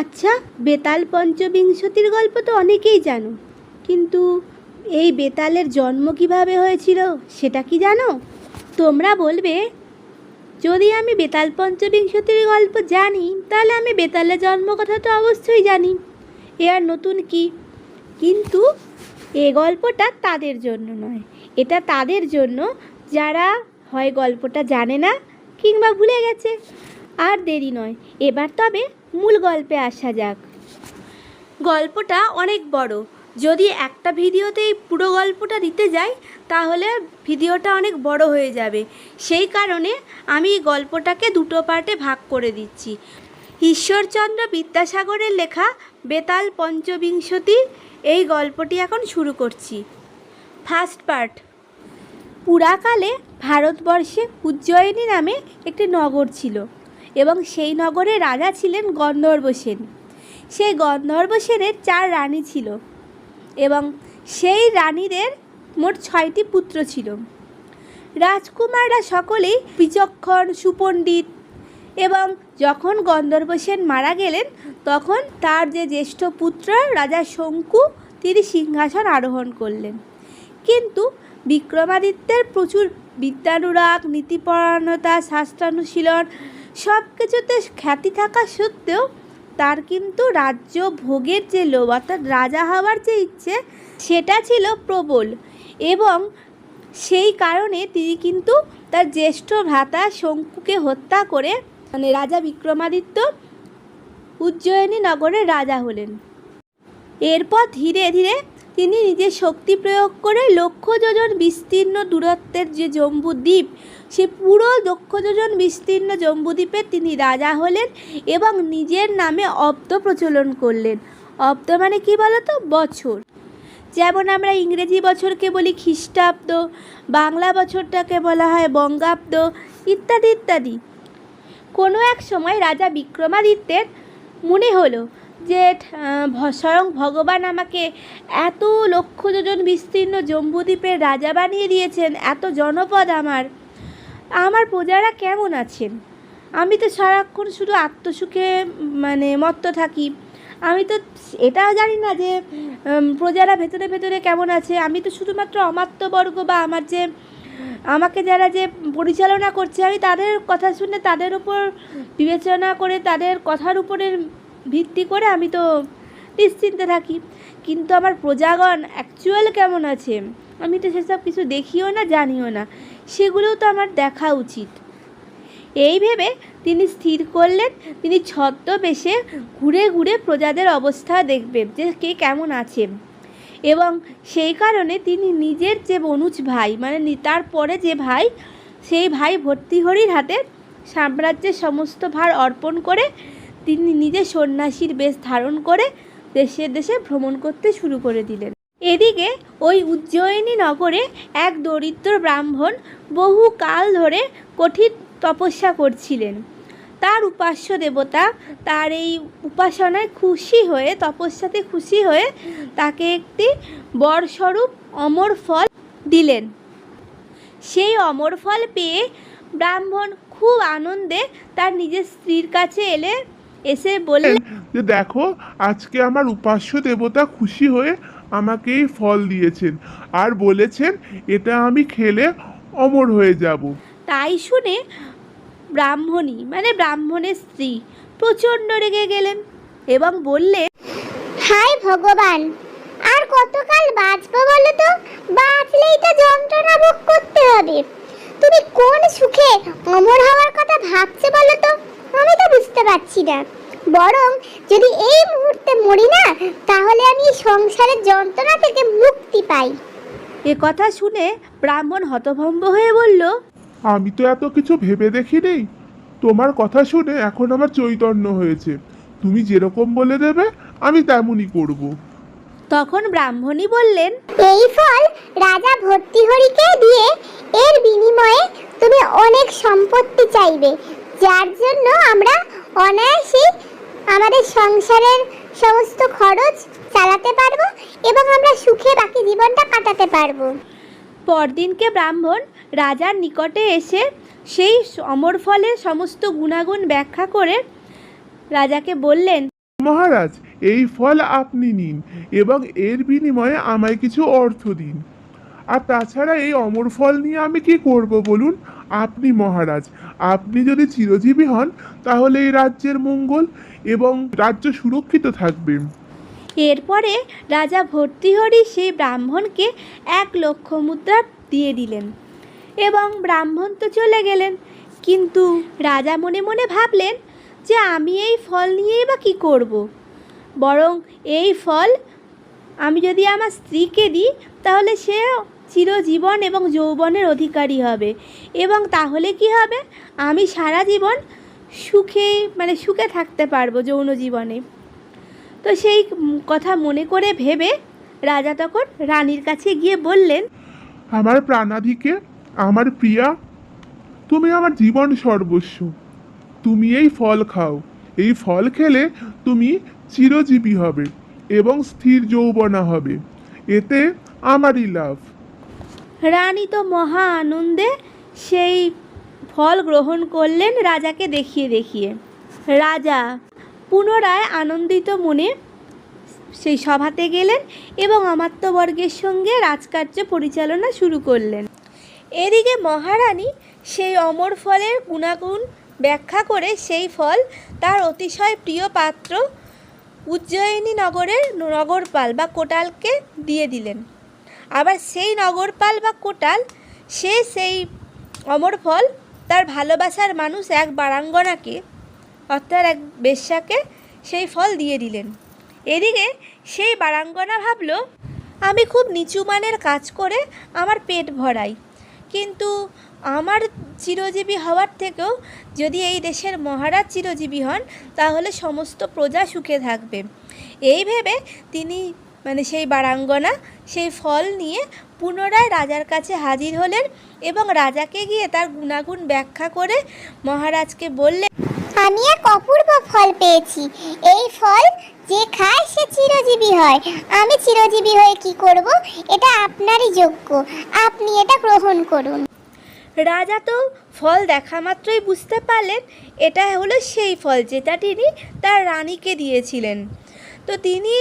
আচ্ছা বেতাল পঞ্চবিংশতির গল্প তো অনেকেই জানো। কিন্তু এই বেতালের জন্ম কীভাবে হয়েছিল, সেটা কি জানো? তোমরা বলবে, যদি আমি বেতাল পঞ্চবিংশতির গল্প জানি, তাহলে আমি বেতালের জন্ম কথা তো অবশ্যই জানি। এ আর নতুন কি? কিন্তু এ গল্পটা তাদের জন্য নয়। এটা তাদের জন্য, যারা হয় গল্পটা জানে না কিংবা ভুলে গেছে। আর দেরি নয়। এবার তবে মূল গল্পে আসা যাক। গল্পটা অনেক বড়। যদি একটা ভিডিওতেই পুরো গল্পটা দিতে যাই, তাহলে ভিডিওটা অনেক বড় হয়ে যাবে। সেই কারণে আমি গল্পটাকে দুটো পার্টে ভাগ করে দিচ্ছি। ঈশ্বরচন্দ্র বিদ্যাসাগরের লেখা বেতাল পঞ্চবিংশতি, এই গল্পটি এখন শুরু করছি। First part. পুরাকালে ভারতবর্ষে উজ্জয়িনী নামে একটি নগর ছিল। এবং সেই নগরে রাজা ছিলেন গন্ধর্ব সেন সেই গন্ধর্ব সেনের চার রানী ছিল এবং সেই রানীদের মোট ছয়টি পুত্র ছিল। রাজকুমাররা সকলেই বিচক্ষণ, সুপণ্ডিত এবং যখন গন্ধর্ব সেন মারা গেলেন, তখন তার যে জ্যেষ্ঠ পুত্র, রাজা শঙ্কু, তিনি সিংহাসন আরোহণ করলেন। কিন্তু বিক্রমাদিত্যের প্রচুর বিদ্যানুরাগ, নীতিপরায়ণতা, শাস্ত্রানুশীলন সব কিছুতে খ্যাতি থাকা সত্ত্বেও তার কিন্তু রাজ্য ভোগের যে লোভ, অর্থাৎ রাজা হওয়ার যে ইচ্ছে, সেটা ছিল প্রবল। এবং সেই কারণে তিনি কিন্তু তার জ্যেষ্ঠ ভ্রাতা শঙ্কুকে হত্যা করে মানে রাজা বিক্রমাদিত্য উজ্জয়িনী নগরের রাজা হলেন। এরপর ধীরে ধীরে তিনি নিজের শক্তি প্রয়োগ করে লক্ষ যোজন বিস্তীর্ণ দূরত্বের যে জম্বুদ্বীপ, সে পুরো লক্ষ যোজন বিস্তীর্ণ জম্বুদ্বীপে তিনি রাজা হলেন এবং নিজের নামে অব্দ প্রচলন করলেন। অব্দ মানে কী বলতো? বছর। যেমন আমরা ইংরেজি বছরকে বলি খ্রিস্টাব্দ, বাংলা বছরটাকে বলা হয় বঙ্গাব্দ, ইত্যাদি ইত্যাদি। কোনো এক সময় রাজা বিক্রমাদিত্যের মনে হলো যে স্বয়ং ভগবান আমাকে এত লক্ষ যোজন বিস্তীর্ণ জম্বুদ্বীপের রাজা বানিয়ে দিয়েছেন, এত জনপদ আমার। আমার প্রজারা কেমন আছেন? আমি তো সারাক্ষণ শুধু আত্মসুখে মানে মত্ত থাকি। আমি তো এটাও জানি না যে প্রজারা ভেতরে ভেতরে কেমন আছে। আমি তো শুধুমাত্র অমাত্যবর্গ বা আমার যে, আমাকে যারা যে পরিচালনা করছে, আমি তাদের কথা শুনে তাদের উপর বিবেচনা করে, তাদের কথার উপরে ভিত্তি করে আমি তো নিশ্চিন্তে থাকি। কিন্তু আমার প্রজাগণ অ্যাকচুয়াল কেমন আছে? আমি তো সেসব কিছু দেখিও না, জানিও না। সেগুলোও তো আমার দেখা উচিত। এই ভেবে তিনি স্থির করলেন, তিনি ছদ্মবেশে ঘুরে ঘুরে প্রজাদের অবস্থা দেখবেন যে কে কেমন আছে। এবং সেই কারণে তিনি নিজের যে বনুজ ভাই মানে তার পরে যে ভাই, সেই ভাই ভর্তিহরির হাতে সাম্রাজ্যের সমস্ত ভার অর্পণ করে তিনি নিজে সন্ন্যাসীর বেশ ধারণ করে দেশে দেশে ভ্রমণ করতে শুরু করে দিলেন। এদিকে ওই উজ্জয়িনী নগরে এক দরিদ্র ব্রাহ্মণ বহু কাল ধরে কঠিন তপস্যা করছিলেন। তার উপাস্য দেবতা তার এই উপাসনায় খুশি হয়ে, তপস্যাতে খুশি হয়ে তাকে একটি বরস্বরূপ অমর ফল দিলেন। সেই অমর ফল পেয়ে ব্রাহ্মণ খুব আনন্দে তার নিজের স্ত্রীর কাছে এলে এসে বললেন যে দেখো আজকে আমার উপাস্য দেবতা খুশি হয়ে আমাকে এই ফল দিয়েছেন আর বলেছেন এটা আমি খেলে অমর হয়ে যাব। তাই শুনে ব্রাহ্মণী মানে ব্রাহ্মণের স্ত্রী প্রচণ্ড রেগে গেলেন এবং বললেন হাই ভগবান আর কতকাল বাঁচবো বলো তো? বাঁচলেই তো যন্ত্রণা ভোগ করতে হবে। তুমি কোন সুখে অমর হওয়ার কথা ভাবছ বলো তো? বুঝতে পারছি না। বরং যদি এই মুহূর্তে মরি না তাহলে আমি সংসারের যন্ত্রণা থেকে মুক্তি পাই। এ কথা শুনে ব্রাহ্মণ হতভম্ব হয়ে বলল আমি তো এত কিছু ভেবে দেখি নেই তোমার কথা শুনে এখন আমার চৈতন্য হয়েছে। তুমি যেরকম বলে দেবে আমি তেমনই করব। তখন ব্রাহ্মণী বললেন এই ফল রাজা ভর্তিহরিকে দিয়ে এর বিনিময়ে তুমি অনেক সম্পত্তি চাইবে। যার জন্য আমরা অনায়াসেই আমাদের সংসারের সমস্ত খরচ চালাতে পারব এবং আমরা সুখে বাকি জীবনটা কাটাতে পারব। পরদিনকে ব্রাহ্মণ রাজার নিকটে এসে সেই অমর ফলের সমস্ত গুণাগুণ ব্যাখ্যা করে রাজাকে বললেন মহারাজ এই ফল আপনি নিন এবং এর বিনিময়ে আমায় কিছু অর্থ দিন। আর তাছাড়া এই অমর ফল নিয়ে আমি কি করব বলুন? আপনি মহারাজ, আপনি যদি চিরজীবী হন, তাহলে এই রাজ্যের মঙ্গল এবং রাজ্য সুরক্ষিত থাকবে এরপরে রাজা ভর্তিহরি সেই ব্রাহ্মণকে এক লক্ষ মুদ্রা দিয়ে দিলেন এবং ব্রাহ্মণ তো চলে গেলেন কিন্তু রাজা মনে মনে ভাবলেন যে আমি এই ফল নিয়েই বা কী করব। বরং এই ফল আমি যদি আমার স্ত্রীকে দিই, তাহলে সে চিরজীবন এবং যৌবনের অধিকারী হবে। এবং তাহলে কি হবে? আমি সারা জীবন সুখে মানে সুখে থাকতে পারব যৌন জীবনে। তো সেই কথা মনে করে ভেবে রাজা তখন রানীর কাছে গিয়ে বললেন, আমার প্রাণাধিকে, আমার প্রিয়া, তুমি আমার জীবন সর্বস্ব। তুমি এই ফল খাও। এই ফল খেলে তুমি চিরজীবী হবে এবং স্থির যৌবনা হবে। এতে আমারই লাভ। রানী তো মহা আনন্দে সেই ফল গ্রহণ করলেন রাজাকে দেখিয়ে দেখিয়ে। রাজা পুনরায় আনন্দিত মনে সেই সভাতে গেলেন এবং অমাত্যবর্গের সঙ্গে রাজকার্য পরিচালনা শুরু করলেন। এদিকে মহারানী সেই অমর ফলের গুণাগুণ ব্যাখ্যা করে সেই ফল তার অতিশয় প্রিয় পাত্র উজ্জয়িনী নগরের নগরপাল বা কোটালকে দিয়ে দিলেন। আবার সেই নগরপাল বা কোটাল, সে সেই অমর ফল তার ভালোবাসার মানুষ এক বারাঙ্গনাকে, অর্থাৎ এক বেশ্যাকে, সেই ফল দিয়ে দিলেন। এদিকে সেই বারাঙ্গনা ভাবল, আমি খুব নিচু মানের কাজ করে আমার পেট ভরাই। কিন্তু আমার চিরজীবী হওয়ার থেকেও যদি এই দেশের মহারাজ চিরজীবী হন, তাহলে সমস্ত প্রজা সুখে থাকবে। এই ভেবে তিনি মানে সেই বারাঙ্গনা সেই ফল নিয়ে পুনরায় রাজার কাছে হাজির হলেন এবং রাজাকে গিয়ে তার গুণাগুণ ব্যাখ্যা করে মহারাজকে বললেন আমি এক অপূর্ব ফল পেয়েছি। এই ফল যে খায় সে চিরজীবী হয়। আমি চিরজীবী হয়ে কি করব? এটা আপনারই যোগ্য। আপনি এটা গ্রহণ করুন। রাজা তো ফল দেখা মাত্রই বুঝতে পারলেন এটা হলো সেই ফল যেটা তিনি তার রানীকে দিয়েছিলেন। তো তিনি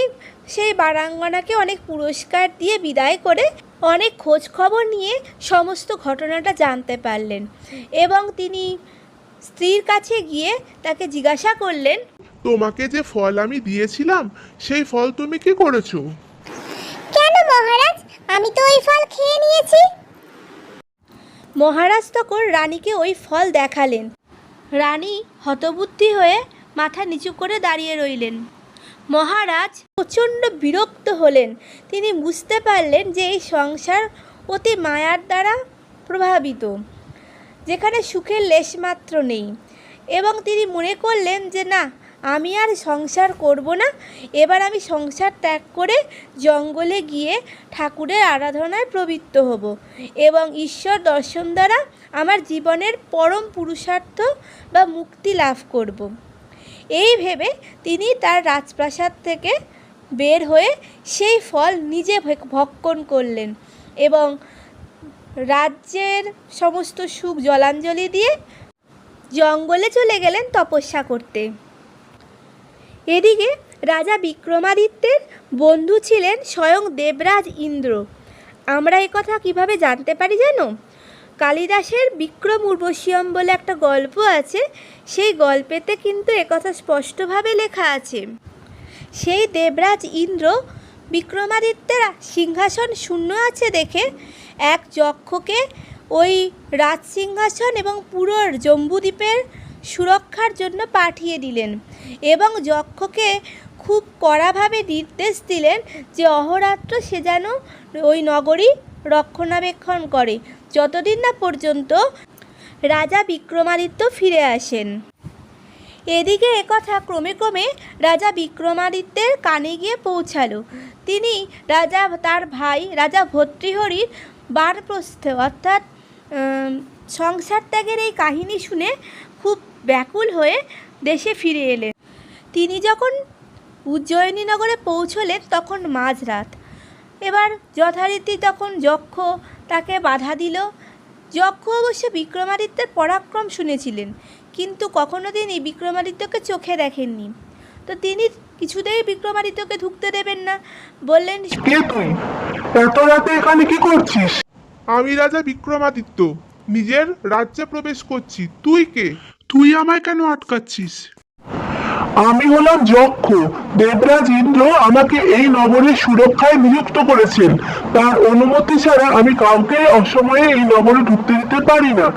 সেই বারাঙ্গনাকে অনেক পুরস্কার দিয়ে বিদায় করে অনেক খোঁজ খবর নিয়ে সমস্ত ঘটনাটা জানতে পারলেন এবং তিনি স্ত্রীর কাছে গিয়ে তাকে জিজ্ঞাসা করলেন তোমাকে যে ফল আমি দিয়েছিলাম সেই ফল তুমি কি করেছ? কেন মহারাজ? আমি তো ওই ফল খেয়ে নিয়েছি। মহারাজ তখন রানীকে ওই ফল দেখালেন। রানী হতবুদ্ধি হয়ে মাথা নিচু করে দাঁড়িয়ে রইলেন। মহারাজ প্রচণ্ড বিরক্ত হলেন। তিনি বুঝতে পারলেন যে এই সংসার অতি মায়ার দ্বারা প্রভাবিত, যেখানে সুখের লেশমাত্র নেই। এবং তিনি মনে করলেন যে, না, আমি আর সংসার করব না। এবার আমি সংসার ত্যাগ করে জঙ্গলে গিয়ে ঠাকুরের আরাধনায় প্রবৃত্ত হব। এবং ঈশ্বর দর্শন দ্বারা আমার জীবনের পরম পুরুষার্থ বা মুক্তি লাভ করব। এই ভেবে তিনি তার রাজপ্রাসাদ থেকে বের হয়ে সেই ফল নিজে ভক্ষণ করলেন এবং রাজ্যের সমস্ত সুখ জলাঞ্জলি দিয়ে জঙ্গলে চলে গেলেন তপস্যা করতে। এদিকে রাজা বিক্রমাদিত্যের বন্ধু ছিলেন স্বয়ং দেবরাজ ইন্দ্র। আমরা কথা কীভাবে জানতে পারি জানো? কালিদাসের বিক্রম উর্বশিয়ম বলে একটা গল্প আছে। সেই গল্পেতে কিন্তু একথা স্পষ্টভাবে লেখা আছে। সেই দেবরাজ ইন্দ্র বিক্রমাদিত্যের সিংহাসন শূন্য আছে দেখে এক যক্ষকে ওই রাজ সিংহাসন এবং পুরো জম্বুদ্বীপের সুরক্ষার জন্য পাঠিয়ে দিলেন এবং যক্ষকে খুব কড়াভাবে নির্দেশ দিলেন যে অহরাত্র সে যেন ওই নগরী রক্ষণাবেক্ষণ করে। যতদিন না পর্যন্ত রাজা বিক্রমাদিত্য ফিরে আসেন। এদিকে একথা ক্রমে ক্রমে রাজা বিক্রমাদিত্যের কানে গিয়ে পৌঁছালো। তিনি রাজা তার ভাই, রাজা ভর্তৃহরির বারপ্রস্থ অর্থাৎ সংসার ত্যাগের এই কাহিনী শুনে খুব ব্যাকুল হয়ে দেশে ফিরে এলেন। তিনি যখন উজ্জয়িনী নগরে পৌঁছলেন তখন মাঝরাত। এবার যথারীতি তখন যক্ষ তাকে বাধা দিল। যক্ষ অবশ্য বিক্রমাদিত্যের পরাক্রম শুনেছিলেন কিন্তু কখনো তিনি বিক্রমাদিত্যকে চোখে দেখেননি। তো তিনি কিছুতেই বিক্রমাদিত্যকে ঢুকতে দেবেন না। বললেন কে তুই? এত রাতে এখানে কি করছিস? আমি রাজা বিক্রমাদিত্য নিজের রাজ্যে প্রবেশ করছি। তুই কে? তুই আমায় কেন আটকাচ্ছিস? আমি হলাম যক্ষ। দেবরাজ ইন্দ্র আমাকে এই নগরের সুরক্ষায় নিযুক্ত করেছেন। তার অনুমতি ছাড়া আমি কাউকে অসময়ে এই নগরে ঢুকতে দিতে পারি না।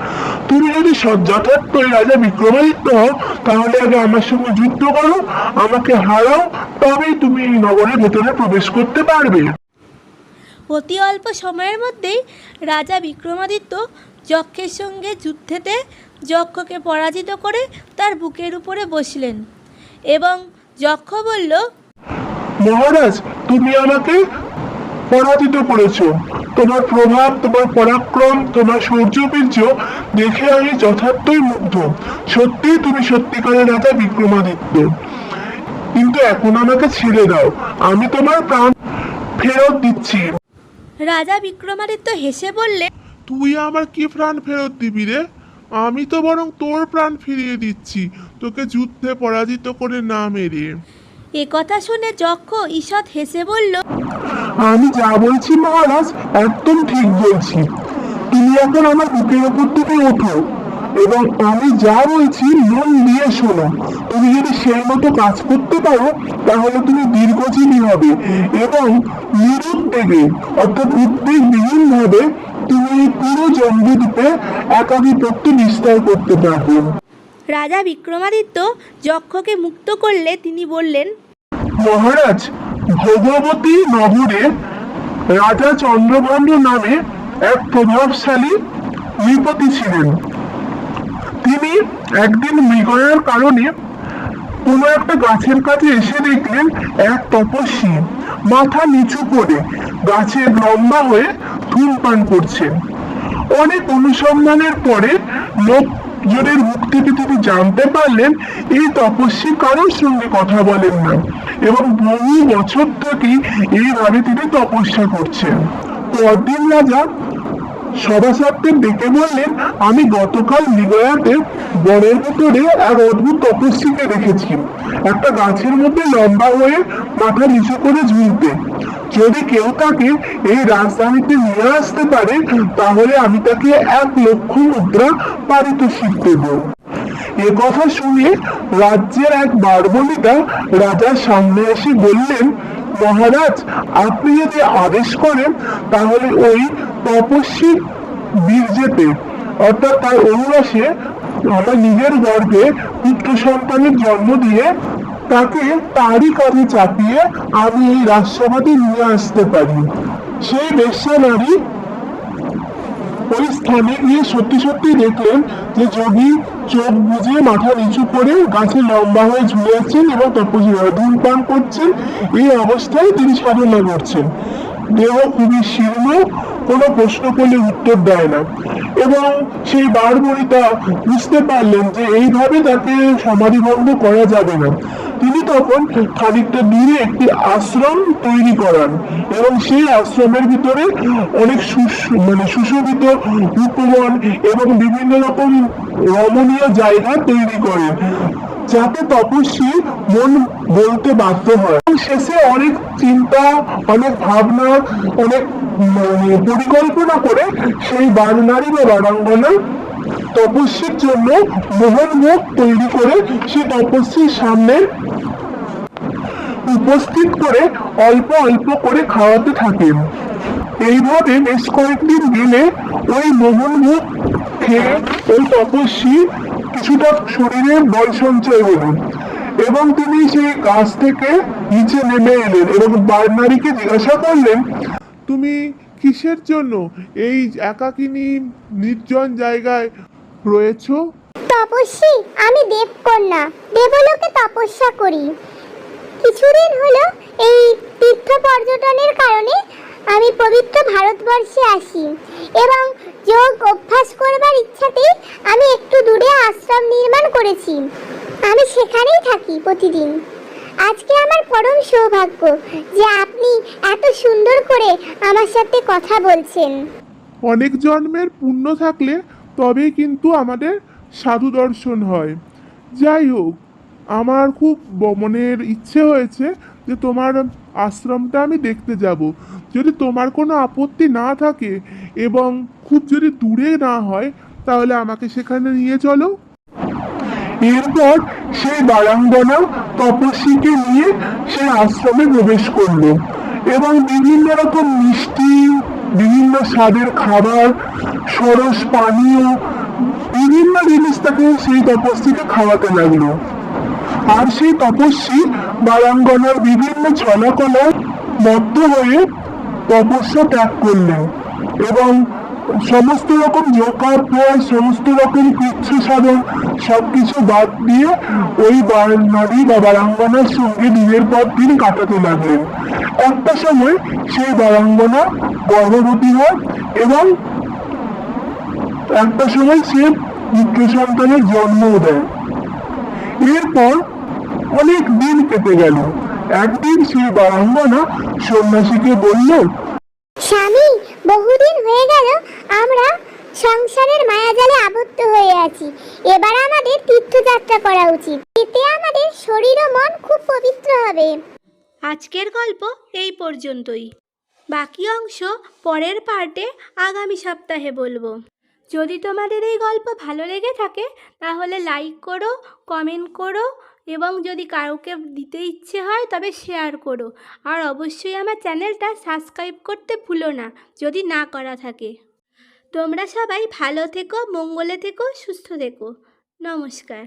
তুমি যদি যথার্থই রাজা বিক্রমাদিত্য হও, তাহলে আগে আমার সঙ্গে যুদ্ধ করো, আমাকে হারাও, তবেই তুমি এই নগরের ভেতরে প্রবেশ করতে পারবে। অতি অল্প সময়ের মধ্যেই রাজা বিক্রমাদিত্য যক্ষের সঙ্গে যুদ্ধেতে যক্ষকে পরাজিত করে তার বুকের উপরে বসলেন। এবং যক্ষ বলল মহারাজ তুমি আমাকে পরাজিত করেছ। তোমার প্রভাব তোমার পরাক্রম তোমার শৌর্যবীর্য দেখে আমি যথার্থই মুগ্ধ। সত্যি তুমি সত্যিকারের রাজা বিক্রমাদিত্য। কিন্তু এখন আমাকে ছেড়ে দাও। আমি তোমার প্রাণ ফেরত দিচ্ছি। রাজা বিক্রমাদিত্য হেসে বললে তুই আমার কি প্রাণ ফেরত দিবি রে? আমি তো বরং তোর প্রাণ ফিরিয়ে দিচ্ছি। তোকে যুদ্ধে পরাজিত করে না মেরে। এ কথা শুনে যক্ষ ঈষৎ হেসে বলল আমি যা বলছি মহারাজ একদম ঠিক বলছি। তুমি এখন আমার বুকের উপর থেকে ওঠো এবং আমি যা বলছি মন দিয়ে শোনো। তুমি যদি সেই মতো কাজ করতে পারো তাহলে তুমি দীর্ঘজীবী হবে এবং নিরুদ্বেগে অর্থাৎ উদ্বেগবিহীন ভাবে তুমি এই পুরো জম্বুদ্বীপে একাধিপত্য বিস্তার করতে পারবে। রাজা বিক্রমাদিত্য যক্ষকে মুক্ত করলে তিনি বললেন মহারাজ ভগবতী নগরে রাজা চন্দ্রভাণ্ড নামে এক প্রভাবশালী নৃপতি ছিলেন। তিনি একদিন মৃগয়ার কারণে কোনো একটা গাছের কাছে এসে দেখলেন এক তপস্বী মাথা নিচু করে গাছের লম্বা হয়ে ধূমপান করছেন অনেক অনুসন্ধানের পরে লোকজনের মুখ থেকে তিনি জানতে পারলেন, এই তপস্বী কারোর সঙ্গে কথা বলেন না। এবং বহু বছর থেকেই এইভাবে তিনি তপস্যা করছেন। পরদিন রাজা ডেকে বললেন আমি গতকাল বনের ভিতরে এক অদ্ভুত তপস্বীকে দেখেছি। একটা গাছের মধ্যে লম্বা হয়ে মাথা নিচু করে ঝুলতে। যদি কেউ তাকে এই রাজধানীতে নিয়ে আসতে পারে, তাহলে আমি তাকে এক লক্ষ মুদ্রা পারিতোষিক দেব। এ কথা শুনে রাজ্যের এক বারবনিতা রাজার সামনে এসে বললেন মহারাজ, আপনি যদি আদেশ করেন, তাহলে ওই তপস্বী বীর্যেতে, অর্থাৎ তার অনুবাসে আমার নিজের গর্ভে পুত্র সন্তানের জন্ম দিয়ে তাকে তারই কাজে চাপিয়ে আমি এই রাষ্ট্রপতি নিয়ে আসতে পারি। সেই বেশ্যা নারী ওই স্থানে গিয়ে সত্যি সত্যি দেখলেন যে যোগী চোখ বুঝে মাথা নিচু করে গাছে লম্বা হয়ে ঝুলে আছেন এবং তপস্বী ধূমপান করছেন। এই অবস্থায় তিনি সাধনা করছেন। দেহ খুবই শীর্ণ, কোনো প্রশ্ন করলে উত্তর দেয় না। এবং সেই বারবরিতা বুঝতে পারলেন যে এইভাবে তাকে সমাধিভঙ্গ করা যাবে না। তিনি তখন খানিকটা দূরে একটি আশ্রম তৈরি করান এবং সেই আশ্রমের ভিতরে অনেক মানে সুশোভিত উপবন এবং বিভিন্ন রকম রমণীয় জায়গা তৈরি করেন যাতে তপস্বী মন বলতে বাধ্য হয়। শেষে অনেক চিন্তা, অনেক ভাবনা, অনেক মানে পরিকল্পনা করে সেই বারনারী বা বারাঙ্গনা তপস্বীর জন্য মোহন মুখ তৈরি করে সেই তপস্বীর সামনে উপস্থিত করে অল্প অল্প করে খাওয়াতে থাকেন। এইভাবে বেশ কয়েকদিন গেলে ওই মোহন মুখ খেয়ে ওই তপস্বী কিছুটা শরীরে বল সঞ্চয় হলো এবং তিনি সেই গাছ থেকে নিচে নেমে এলেন এবং বারনারীকে জিজ্ঞাসা করলেন তুমি কিসের জন্য এই একাকিনী নির্জন জায়গায় রয়েছ? তপস্বী আমি দেবকন্যা। দেবলোকে তপস্যা করি। কিছুদিন হলো এই তীর্থ পর্যটনের কারণে আমি পবিত্র ভারতবর্ষে আসি এবং যোগ অভ্যাস করবার ইচ্ছাতেই আমি একটু দূরে আশ্রম নির্মাণ করেছি আমি সেখানেই থাকি প্রতিদিন। আজকে আমার পরম সৌভাগ্য যে আপনি এত সুন্দর করে আমার সাথে কথা বলছেন। অনেক জন্মের পুণ্য থাকলে তবেই কিন্তু আমাদের সাধু দর্শন হয়। যাই হোক, আমার খুব ব- মনের ইচ্ছে হয়েছে যে তোমার আশ্রমটা আমি দেখতে যাব। যদি তোমার কোনো আপত্তি না থাকে এবং খুব যদি দূরে না হয়, তাহলে আমাকে সেখানে নিয়ে চলো। এরপর সেই বারাঙ্গনা তপস্বীকে নিয়ে সেই আশ্রমে প্রবেশ করল এবং বিভিন্ন রকম মিষ্টি, বিভিন্ন স্বাদের খাবার, সরস পানীয়, বিভিন্ন জিনিস তাকে সেই তপস্বীকে খাওয়াতে লাগল। আর সেই তপস্বী বারাঙ্গনার বিভিন্ন ছলাকলায় মত্ত হয়ে তপস্যা ত্যাগ করলেন এবং সমস্ত রকম যোগাভ্যাস সমস্ত রকম কৃচ্ছ সাধন সবকিছু বাদ দিয়ে ওই বার- বা বারাঙ্গনার সঙ্গে দিনের পর দিন কাটাতে লাগলেন। একটা সময় সেই বারাঙ্গনা গর্ভবতী হয় এবং একটা সময় সে পুত্র সন্তানের জন্মও দেয়। এরপর অনেক দিন কেটে গেল। একদিন সেই বারাঙ্গনা সন্ন্যাসীকে বলল, স্বামী, বহুদিন হয়ে গেল আমরা সংসারের মায়াজালে আবদ্ধ হয়ে আছি। এবার আমাদের তীর্থযাত্রা করা উচিত। এতে আমাদের শরীর ও মন খুব পবিত্র হবে। আজকের গল্প এই পর্যন্তই। বাকি অংশ পরের পার্টে আগামী সপ্তাহে বলব। যদি তোমাদের এই গল্প ভালো লেগে থাকে, তাহলে লাইক করো, কমেন্ট করো, এবং যদি কাউকে দিতে ইচ্ছে হয়, তবে শেয়ার করো। আর অবশ্যই আমার চ্যানেলটা সাবস্ক্রাইব করতে ভুলো না, যদি না করা থাকে। তোমরা সবাই ভালো থেকো মঙ্গলে থেকো সুস্থ থেকো। নমস্কার।